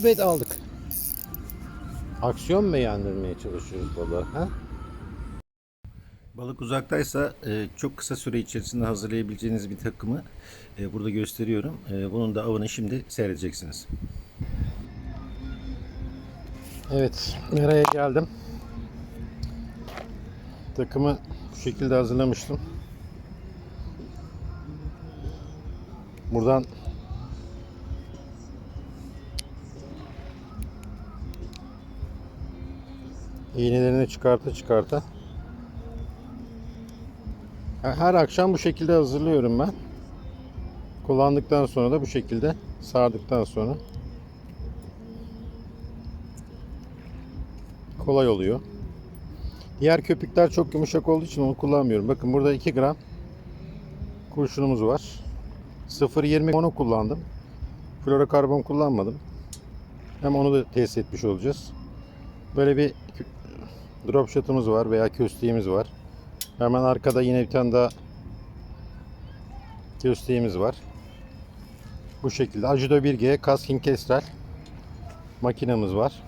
Evet aldık. Aksiyon beğendirmeye çalışıyoruz balığı. Ha? Balık uzaktaysa e, çok kısa süre içerisinde hazırlayabileceğiniz bir takımı e, burada gösteriyorum. E, bunun da avını şimdi seyredeceksiniz. Evet, nereye geldim? Takımı bu şekilde hazırlamıştım. Buradan iğnelerini çıkarta çıkarta her akşam bu şekilde hazırlıyorum ben. Kullandıktan sonra da bu şekilde sardıktan sonra kolay oluyor. Diğer köpükler çok yumuşak olduğu için onu kullanmıyorum. Bakın burada 2 gram kurşunumuz var. 0.20 onu kullandım. Florokarbon kullanmadım. Hem onu da test etmiş olacağız. Böyle bir drop shot'umuz var veya kösteğimiz var. Hemen arkada yine bir tane daha kösteğimiz var. Bu şekilde. Ajudo 1G Kaskin Kestrel makinemiz var.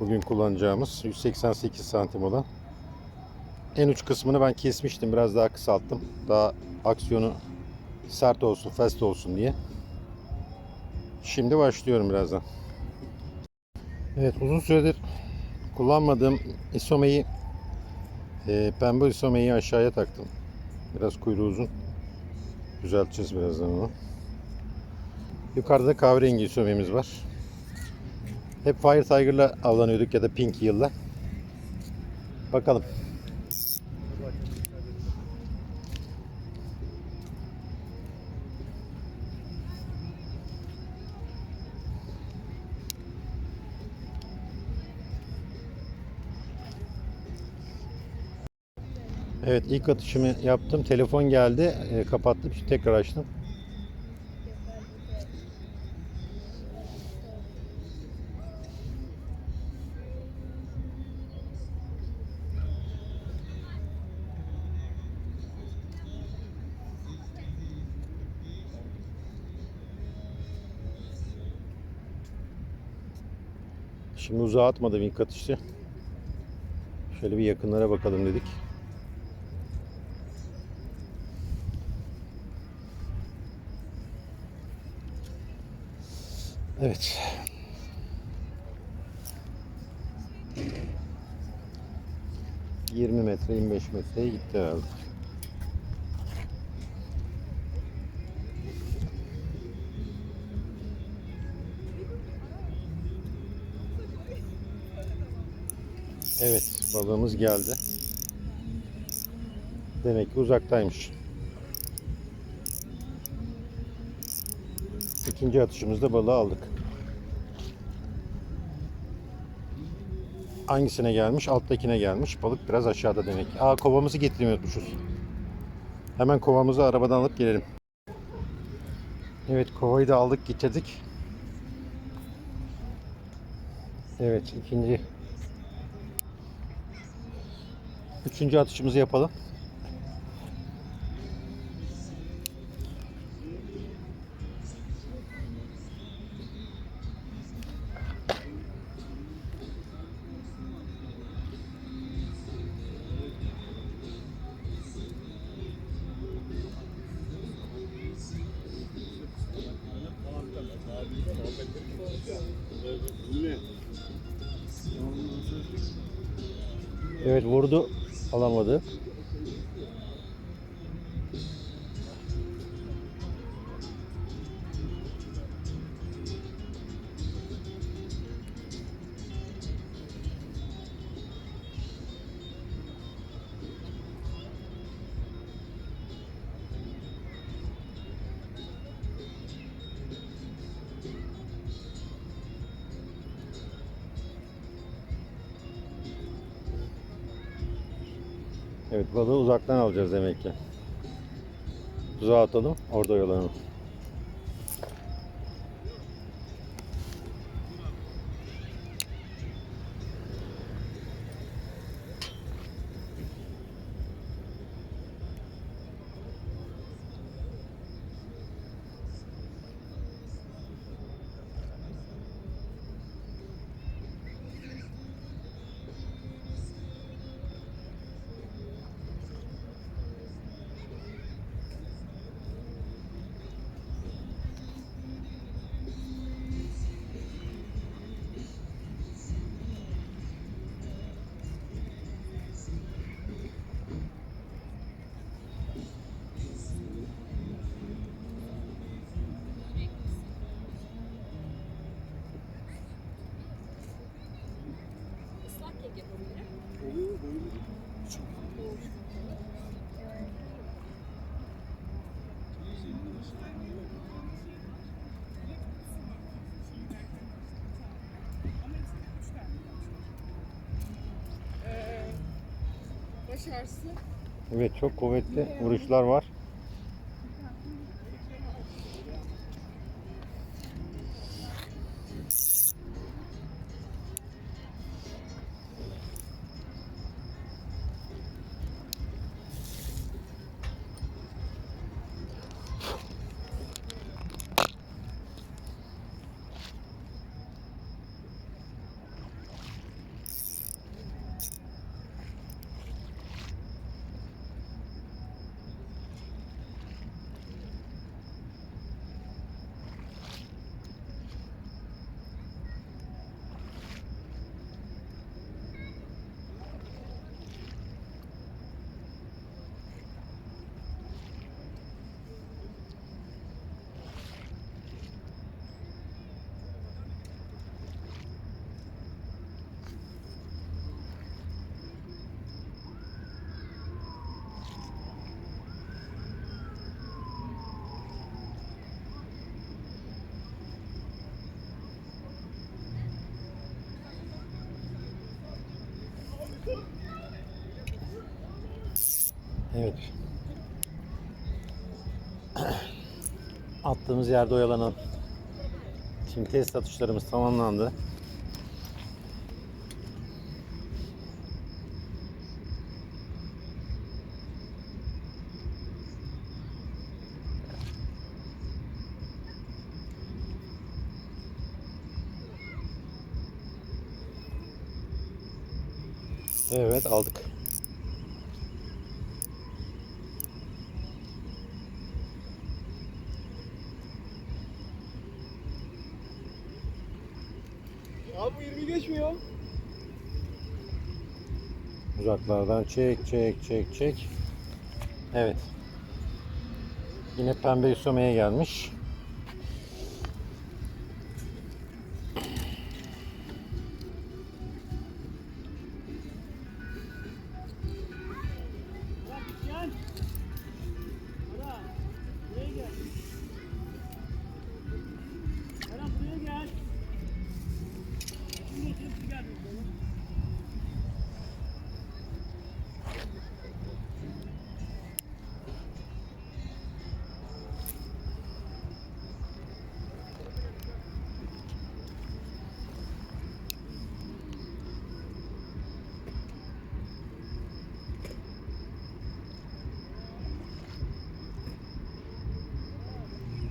Bugün kullanacağımız 188 santim olan. En uç kısmını ben kesmiştim. Biraz daha kısalttım. Daha aksiyonu sert olsun, fast olsun diye. Şimdi başlıyorum birazdan. Evet uzun süredir kullanmadığım isomeyi e, pembe isomeyi aşağıya taktım. Biraz kuyruğu uzun. Düzelteceğiz birazdan onu. Yukarıda kahverengi isomemiz var. Hep Fire Tiger'la avlanıyorduk ya da Pink Yıl'la. Bakalım. Evet ilk atışımı yaptım. Telefon geldi. E, kapattım. Şimdi tekrar açtım. Şimdi uzağa atmadım ilk atışı. Şöyle bir yakınlara bakalım dedik. Evet. Yirmi metre, 25 metreye gitti herhalde. Evet, balığımız geldi. Demek ki uzaktaymış. İkinci atışımızda balığı aldık. Hangisine gelmiş? Alttakine gelmiş. Balık biraz aşağıda demek. Aa kovamızı getirmiyordmuşuz. Hemen kovamızı arabadan alıp gelelim. Evet kovayı da aldık getirdik. Evet ikinci Üçüncü atışımızı yapalım. Evet balığı uzaktan alacağız demek ki. Tuzağa atalım orada oyalanalım. Ee. Evet çok kuvvetli vuruşlar var. Evet. Attığımız yerde oyalanalım. Şimdi test atışlarımız tamamlandı. Evet aldık. Abi bu 20 geçmiyor. Uzaklardan çek çek çek çek. Evet. Yine pembe isomeye gelmiş.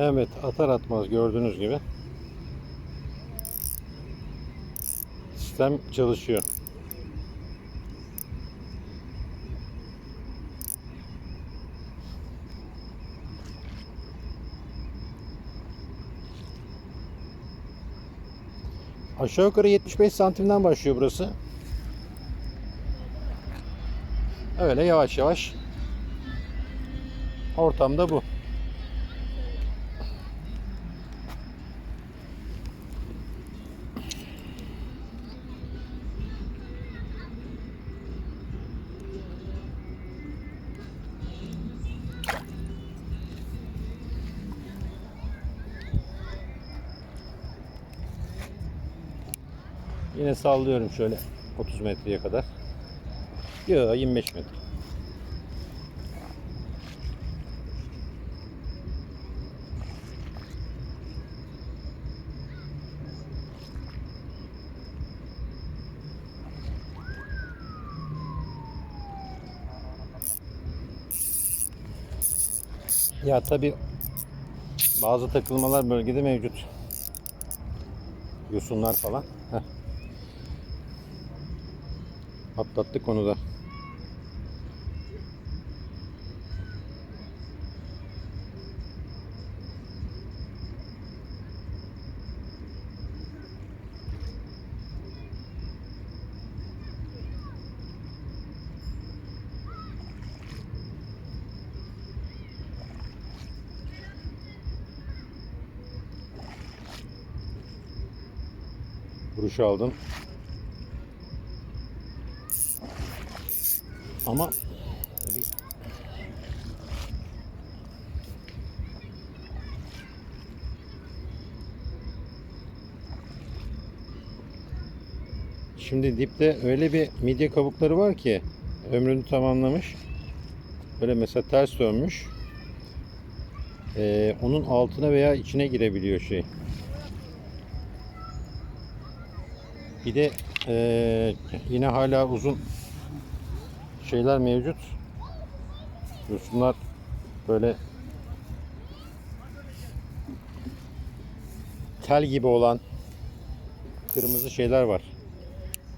Evet atar atmaz gördüğünüz gibi sistem çalışıyor. Aşağı yukarı 75 santimden başlıyor burası. Öyle yavaş yavaş. Ortamda bu. Yine sallıyorum şöyle 30 metreye kadar. Yok 25 metre. Ya tabi bazı takılmalar bölgede mevcut. Yosunlar falan. Heh. Atlattık onu da. Vuruş aldım. Ama Şimdi dipte öyle bir midye kabukları var ki ömrünü tamamlamış. Böyle mesela ters dönmüş. Ee, onun altına veya içine girebiliyor şey. Bir de ee, yine hala uzun şeyler mevcut. Yosunlar böyle tel gibi olan kırmızı şeyler var.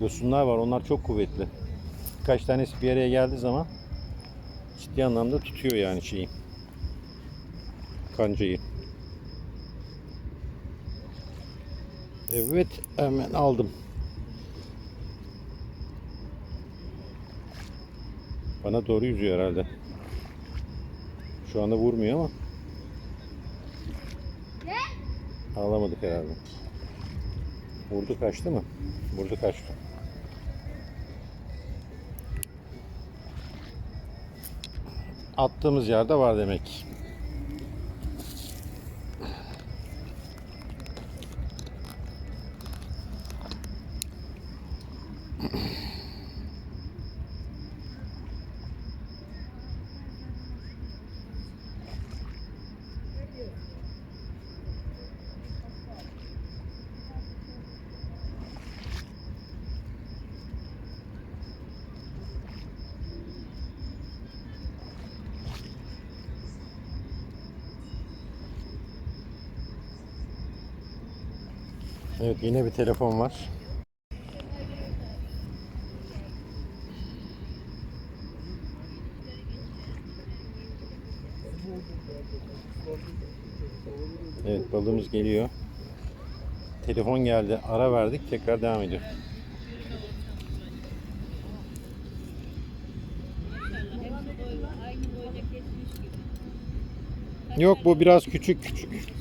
Yosunlar var. Onlar çok kuvvetli. Birkaç tanesi bir araya geldiği zaman ciddi anlamda tutuyor yani şeyi. Kancayı. Evet hemen aldım. Bana doğru yüzüyor herhalde. Şu anda vurmuyor ama. Ağlamadık herhalde. Vurdu kaçtı mı? Vurdu kaçtı. Attığımız yerde var demek. Evet yine bir telefon var. Evet balığımız geliyor. Telefon geldi. Ara verdik. Tekrar devam ediyor. Yok bu biraz küçük küçük.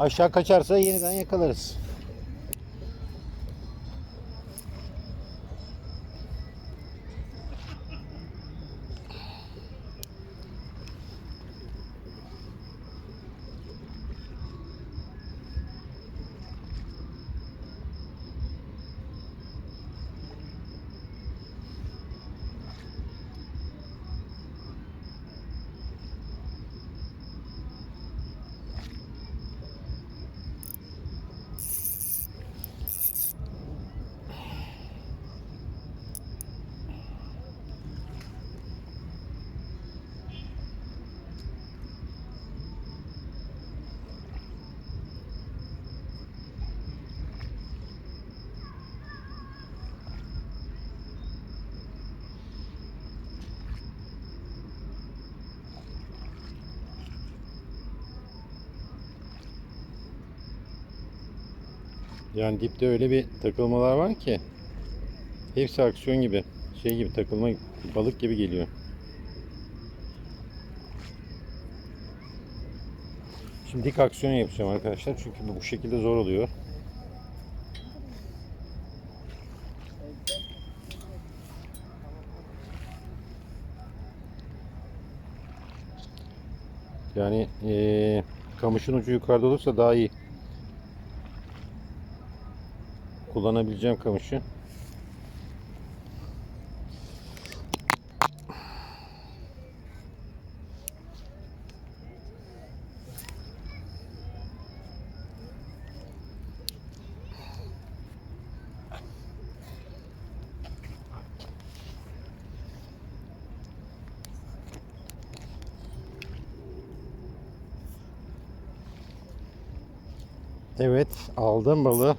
Aşağı kaçarsa yeniden yakalarız. Yani dipte öyle bir takılmalar var ki hepsi aksiyon gibi. Şey gibi takılma balık gibi geliyor. Şimdi dik aksiyon yapacağım arkadaşlar çünkü bu bu şekilde zor oluyor. Yani eee kamışın ucu yukarıda olursa daha iyi. Kullanabileceğim kamışı. Evet, aldım balığı.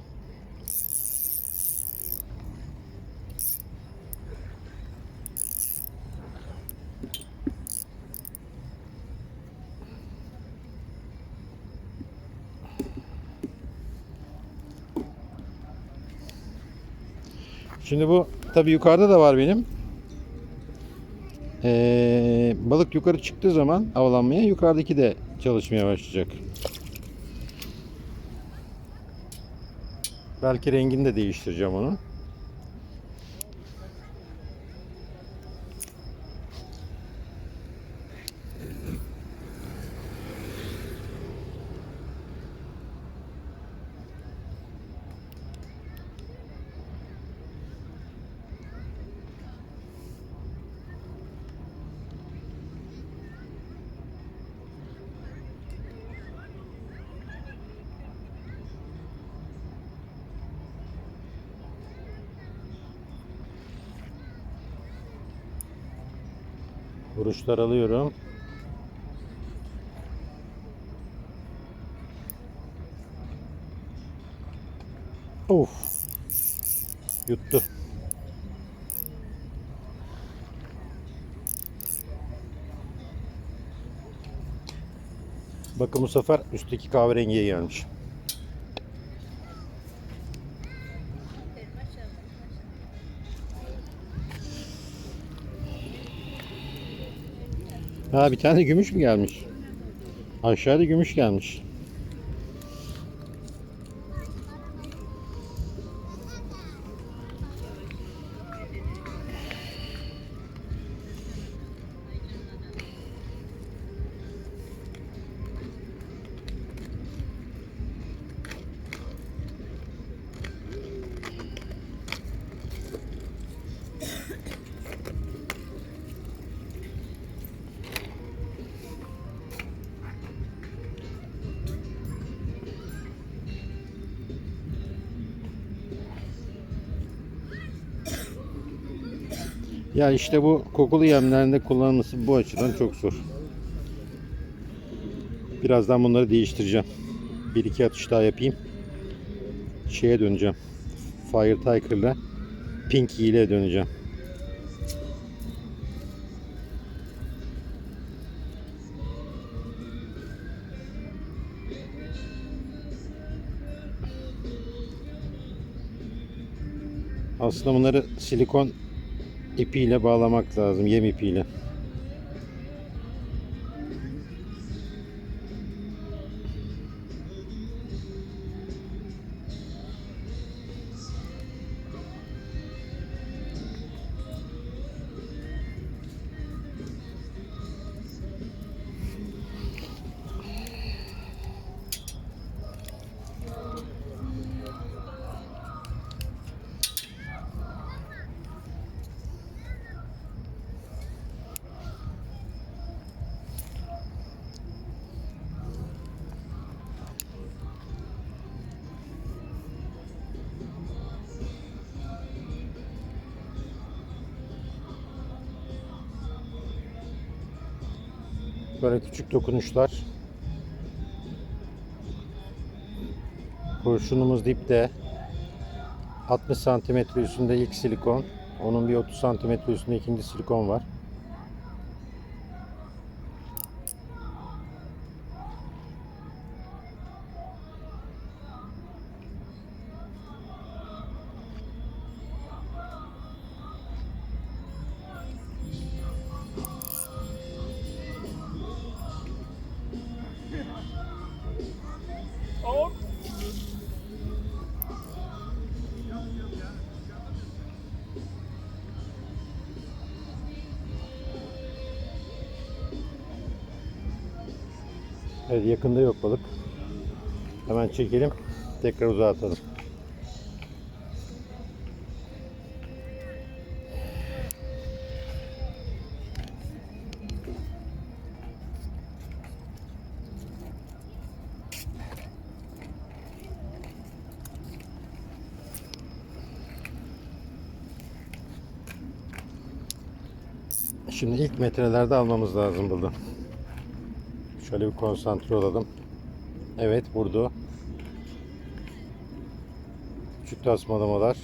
Şimdi bu tabi yukarıda da var benim. Ee, balık yukarı çıktığı zaman avlanmaya yukarıdaki de çalışmaya başlayacak. Belki rengini de değiştireceğim onun. Vuruşlar alıyorum. Of. Yuttu. Bakın bu sefer üstteki kahverengiye gelmiş. Ha bir tane gümüş mü gelmiş? Aşağıda gümüş gelmiş. Ya işte bu kokulu yemlerinde kullanılması bu açıdan çok zor. Birazdan bunları değiştireceğim. Bir iki atış daha yapayım. Şeye döneceğim. Fire Tiger'la Pinky ile döneceğim. Aslında bunları silikon ipiyle bağlamak lazım. Yem ipiyle. Böyle küçük dokunuşlar. Kurşunumuz dipte. 60 santimetre üstünde ilk silikon. Onun bir 30 santimetre üstünde ikinci silikon var. Çekelim. Tekrar uzağa atalım. Şimdi ilk metrelerde almamız lazım burada. Şöyle bir konsantre olalım. Evet vurdu. Küçük tasmalamalar.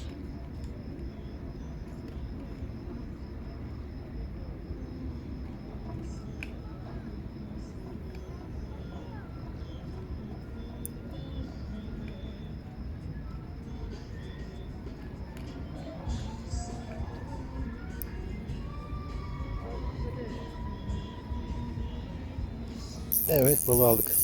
Evet balığı aldık.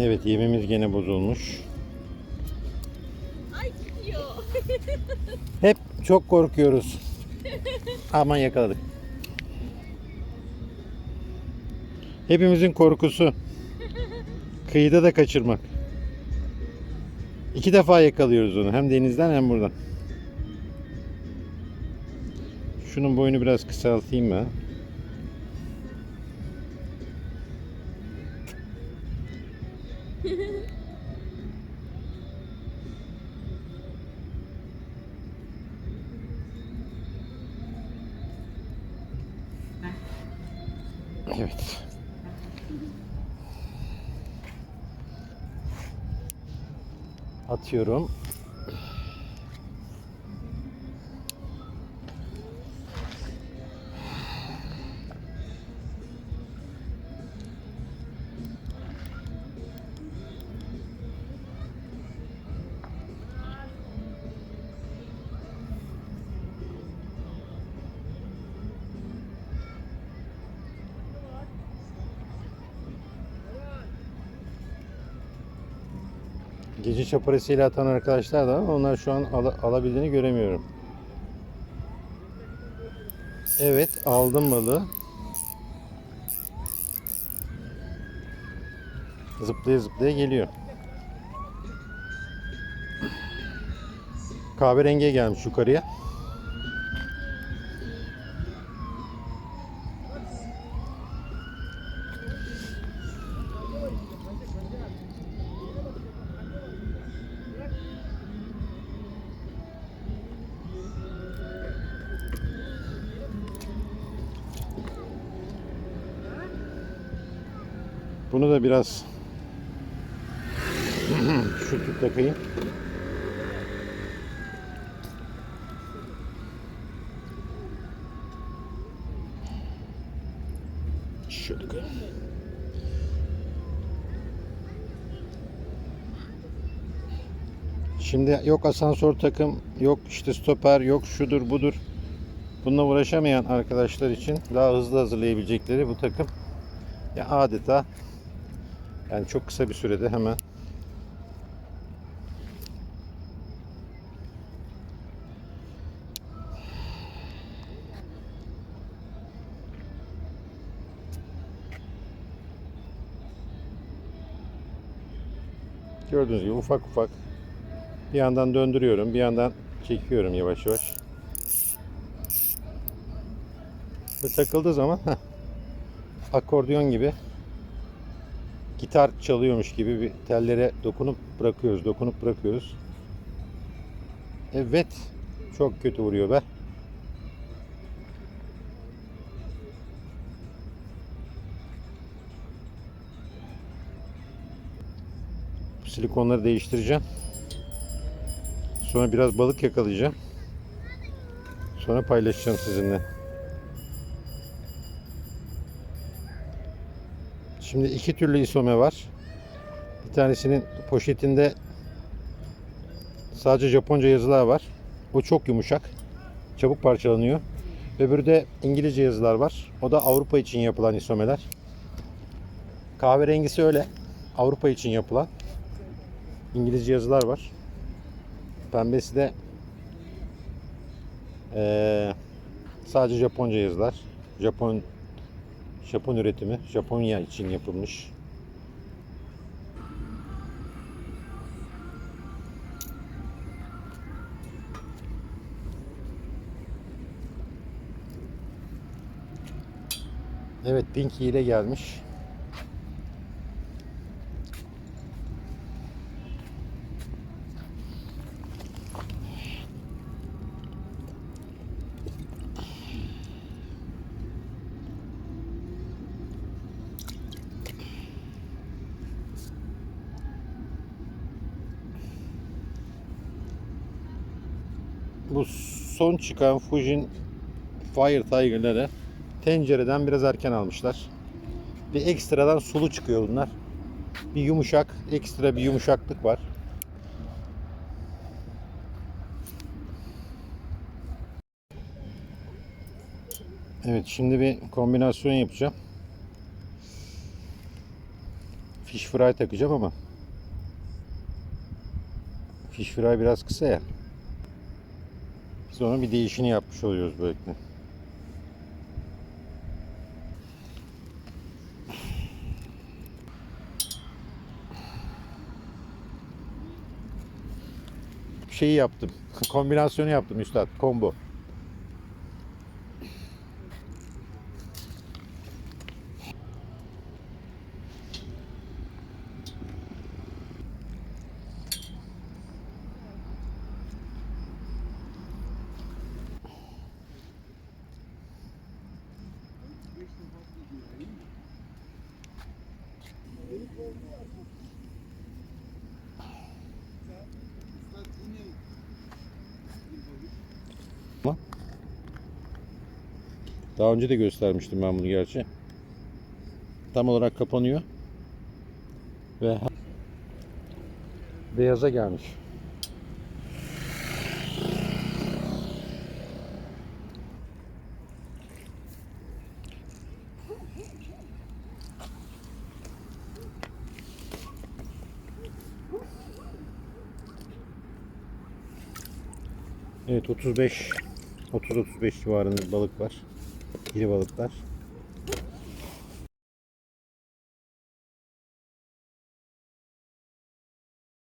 Evet yemimiz gene bozulmuş. Ay gidiyor. Hep çok korkuyoruz. Aman yakaladık. Hepimizin korkusu. Kıyıda da kaçırmak. İki defa yakalıyoruz onu. Hem denizden hem buradan. Şunun boyunu biraz kısaltayım ben. Evet. Atıyorum. Gece çaparasıyla atan arkadaşlar da. Onlar şu an ala- alabildiğini göremiyorum. Evet aldım balığı. Zıplaya zıplaya geliyor. Kahverengiye gelmiş yukarıya. Biraz şu tip takayım. Şöyle koyayım. Şimdi yok asansör takım, yok işte stoper, yok şudur budur. Bununla uğraşamayan arkadaşlar için daha hızlı hazırlayabilecekleri bu takım ya adeta yani çok kısa bir sürede hemen Gördüğünüz gibi ufak ufak bir yandan döndürüyorum, bir yandan çekiyorum yavaş yavaş. Ve takıldığı zaman heh, akordeon gibi gitar çalıyormuş gibi bir tellere dokunup bırakıyoruz, dokunup bırakıyoruz. Evet, çok kötü vuruyor be. Silikonları değiştireceğim. Sonra biraz balık yakalayacağım. Sonra paylaşacağım sizinle. Şimdi iki türlü isome var. Bir tanesinin poşetinde sadece Japonca yazılar var. O çok yumuşak. Çabuk parçalanıyor. Öbürü de İngilizce yazılar var. O da Avrupa için yapılan isomeler. Kahverengisi öyle. Avrupa için yapılan. İngilizce yazılar var. Pembesi de eee, sadece Japonca yazılar. Japon Japon üretimi, Japonya için yapılmış. Evet, Pinky ile gelmiş. Bu son çıkan Fujin Fire Tiger'ları tencereden biraz erken almışlar. Bir ekstradan sulu çıkıyor bunlar. Bir yumuşak, ekstra bir yumuşaklık var. Evet şimdi bir kombinasyon yapacağım. Fish fry takacağım ama fish fry biraz kısa ya. Biz onun bir değişini yapmış oluyoruz böylelikle. Şeyi yaptım. Kombinasyonu yaptım üstad. Combo. Daha önce de göstermiştim ben bunu gerçi. Tam olarak kapanıyor. Ve beyaza gelmiş. 35 30-35 civarında balık var. İri balıklar.